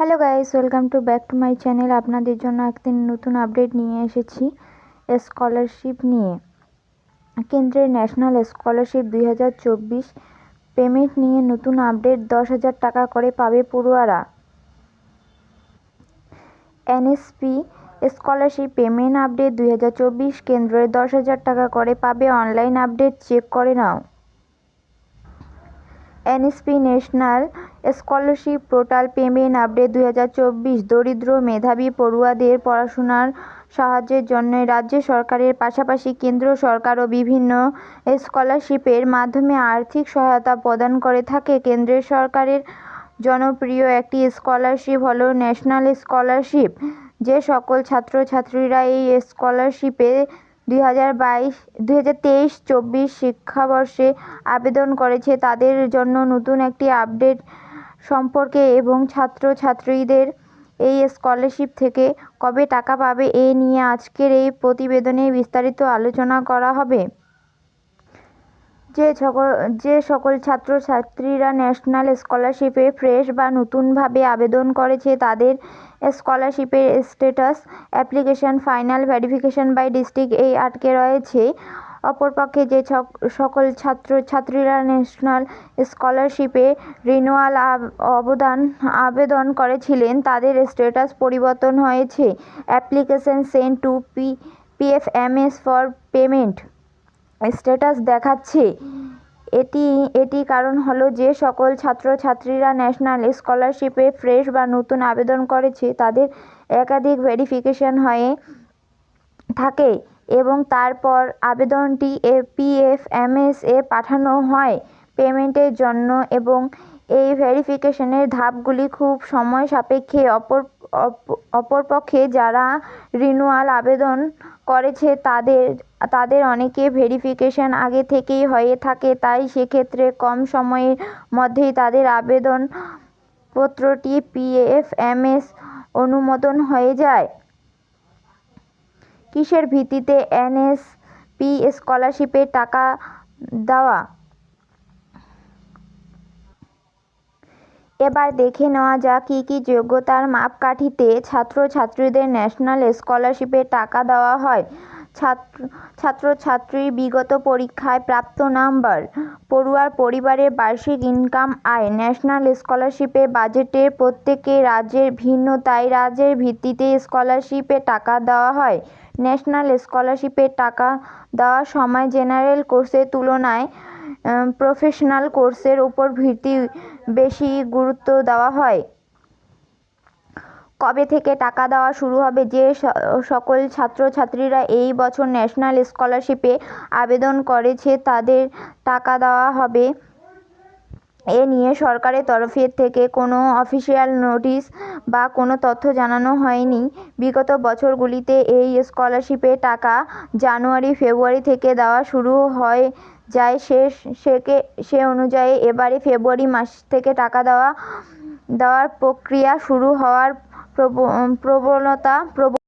Hello guys welcome to back to my channel আপনাদের জন্য একদিন নতুন আপডেট নিয়ে এসেছি স্কলারশিপ নিয়ে। কেন্দ্রের ন্যাশনাল স্কলারশিপ দুই হাজার চব্বিশ পেমেন্ট নিয়ে নতুন আপডেট দশ হাজার টাকা করে পাবে পড়ুয়ারা। এনএসপি স্কলারশিপ পেমেন্ট আপডেট দুই হাজার চব্বিশ কেন্দ্রের দশ হাজার টাকা করে পাবে। অনলাইন আপডেট চেক করে নাও। NSP national scholarship portal payment update দুই হাজার চব্বিশ, দরিদ্র মেধাবী পড়ুয়াদের পড়াশোনার সাহায্যের জন্য রাজ্য সরকারের পাশাপাশি কেন্দ্র সরকারও বিভিন্ন স্কলারশিপের মাধ্যমে আর্থিক সহায়তা প্রদান করে থাকে। কেন্দ্র সরকারের জনপ্রিয় একটি স্কলারশিপ হলো ন্যাশনাল স্কলারশিপ। যে সকল ছাত্রছাত্রীরা এই স্কলারশিপে দুই হাজার বাইশ, দুই হাজার তেইশ, চব্বিশ শিক্ষাবর্ষে আবেদন করেছে। তাদের জন্য নতুন একটি আপডেট সম্পর্কে এবং ছাত্রছাত্রীদের এই স্কলারশিপ থেকে কবে টাকা পাবে এ নিয়ে আজকের এই প্রতিবেদনে বিস্তারিত আলোচনা করা হবে। যে সকল যে সকল ছাত্রছাত্রীরা ন্যাশনাল স্কলারশিপে ফ্রেশ বা নতুনভাবে আবেদন করেছে, তাদের স্কলারশিপের status, application, final verification by district এই আটকে রয়েছে। অপরপক্ষে যে সকল ছাত্রছাত্রীরা ন্যাশনাল স্কলারশিপে রিনুয়াল অবদান, আবেদন করেছিলেন, তাদের স্ট্যাটাস পরিবর্তন হয়েছে। Application sent to P, PFMS for payment. Status দেখাচ্ছে। এটি এটি কারণ হলো যে সকল ছাত্রছাত্রীরা ন্যাশনাল স্কলারশিপে ফ্রেশ বা নতুন আবেদন করেছে, তাদের একাধিক ভেরিফিকেশন হয়ে থাকে এবং তারপর আবেদনটি পিএফএমএস এ পাঠানো হয় পেমেন্টের জন্য এবং এই ভেরিফিকেশনের ধাপগুলি খুব সময় সাপেক্ষে অপর অপরপক্ষে যারা রিনুয়াল আবেদন করেছে তাদের তাদের অনেকে ভেরিফিকেশন আগে থেকেই হয়ে থাকে, তাই সেক্ষেত্রে কম সময়ের মধ্যেই তাদের আবেদন পত্রটি পিএফএমএস অনুমোদন হয়ে যায়। কিসের ভিত্তিতে এনএসপি স্কলারশিপের টাকা দেওয়া? এবার দেখে নেওয়া যাক কী কী যোগ্যতার মাপকাঠিতে ছাত্রছাত্রীদের ন্যাশনাল স্কলারশিপের টাকা দেওয়া হয়। ছাত্র ছাত্রছাত্রীর বিগত পরীক্ষায় প্রাপ্ত নাম্বার, পড়ুয়ার পরিবারের বার্ষিক ইনকাম আয়, ন্যাশনাল স্কলারশিপের বাজেটের প্রত্যেকে রাজ্যের ভিন্ন তাই রাজ্যের ভিত্তিতে স্কলারশিপে টাকা দেওয়া হয়। ন্যাশনাল স্কলারশিপের টাকা দেওয়ার সময় জেনারেল কোর্সের তুলনায় প্রফেশনাল কোর্সের উপর ভিত্তি বেশি গুরুত্ব দেওয়া হয়। কবে থেকে টাকা দেওয়া শুরু হবে? যে সকল ছাত্রছাত্রীরা এই বছর ন্যাশনাল স্কলারশিপে আবেদন করেছে, তাদের টাকা দেওয়া হবে। এ নিয়ে সরকারের তরফের থেকে কোনো অফিসিয়াল নোটিশ বা কোনো তথ্য জানানো হয়নি। বিগত বছরগুলিতে এই স্কলারশিপের টাকা জানুয়ারি, ফেব্রুয়ারি থেকে দেওয়া শুরু হয়ে, যায় সে, সেকে, সে অনুযায়ী এবারে ফেব্রুয়ারি মাস থেকে টাকা দেওয়া, দেওয়ার প্রক্রিয়া শুরু হওয়ার প্রবণতা